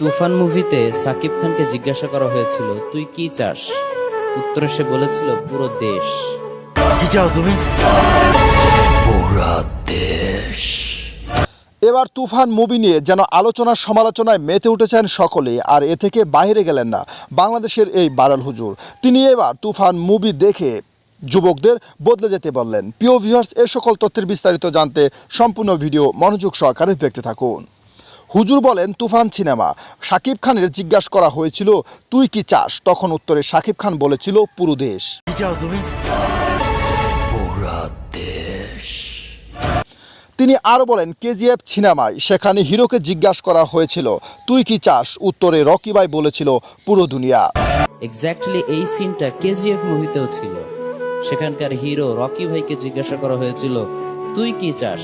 তুফান মুভিতে সাকিব খানকে জিজ্ঞাসা করা হয়েছিল তুই কি চাস? উত্তরে সে বলেছিল পুরো দেশ। কি চাও তুমি? এবার তুফান মুভি নিয়ে যেন আলোচনা সমালোচনায় মেতে উঠেছেন সকলে আর এ থেকে বাইরে গেলেন না বাংলাদেশের এই বারাল হুজুর। তিনি এবার তুফান মুভি দেখে যুবকদের বদলে যেতে বললেন। প্রিয় ভিউয়ার্স এ সকল তথ্যের বিস্তারিত জানতে সম্পূর্ণ ভিডিও মনোযোগ সহকারে দেখতে থাকুন। হুজুর বলেন তুফান সিনেমা। শাকিব খানের জিজ্ঞাসা করা হয়েছিল তুই কি চাস? তখন উত্তরে শাকিব খান বলেছিল পুরো দেশ। তিনি আরও বলেন কেজিএফ সিনেমায় সেখানে হিরোকে জিজ্ঞাসা করা হয়েছিল তুই কি চাস? উত্তরে রকি ভাই বলেছিল পুরো দুনিয়া। এক্স্যাক্টলি এই সিনটা কেজিএফ মুভিতেও ছিল। সেখানকার হিরো রকি ভাইকে জিজ্ঞাসা করা হয়েছিল তুই কি চাস?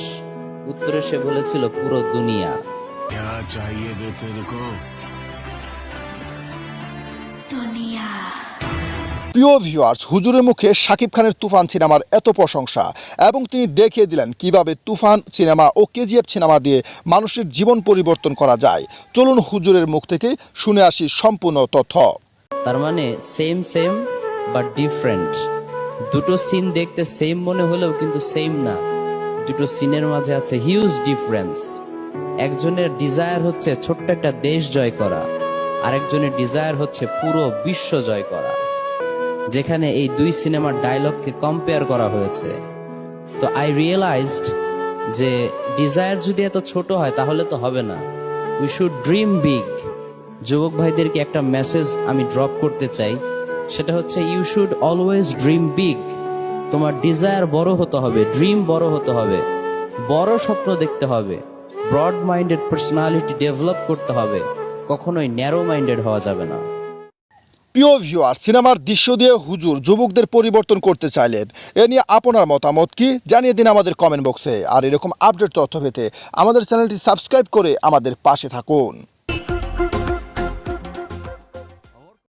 উত্তরে সে বলেছিল পুরো দুনিয়া। क्या चाहिए बे तेरे को প্রিয় ভিউয়ার্স হুজুরের মুখে শাকিব খানের তুফান সিনেমার এত প্রশংসা এবং তিনি দেখিয়ে দিলেন কিভাবে তুফান সিনেমা ও কেজিএফ সিনেমা দিয়ে মানুষের জীবন পরিবর্তন করা যায় চলুন হুজুরের মুখ থেকে শুনে আসি সম্পূর্ণ তথ্য তার মানে সেম সেম বাট ডিফারেন্ট দুটো সিন দেখতে সেম মনে হলেও কিন্তু সেম না দুটো সিনের মাঝে আছে হিউজ ডিফারেন্স একজনের ডিজায়ার হচ্ছে ছোট্ট একটা দেশ জয় করা, আরেকজনের ডিজায়ার হচ্ছে পুরো বিশ্ব জয় করা। যেখানে এই দুই সিনেমার ডায়লগকে কম্পেয়ার করা হয়েছে। তো আই রিয়েলাইজড যে ডিজায়ার যদি এত ছোট হয়, তাহলে তো হবে না। উই শুড ড্রিম বিগ যুবক ভাইদেরকে একটা মেসেজ আমি ড্রপ করতে চাই। সেটা হচ্ছে you should always dream big তোমার ডিজায়ার বড় হতে হবে ড্রিম বড় হতে হবে। বড় স্বপ্ন দেখতে হবে। ব্রড মাইন্ডেড পার্সোনালিটি ডেভেলপ করতে হবে, কখনোই ন্যারো মাইন্ডেড হওয়া যাবে না। প্রিয় ভিউয়ার সিনেমার দৃশ্য দিয়ে হুজুর, যুবকদের পরিবর্তন করতে চাইলেন। এ নিয়ে আপনার মতামত কি? জানিয়ে দিন আমাদের কমেন্ট বক্সে আর এরকম আপডেট তথ্য পেতে আমাদের চ্যানেলটি সাবস্ক্রাইব করে আমাদের পাশে থাকুন।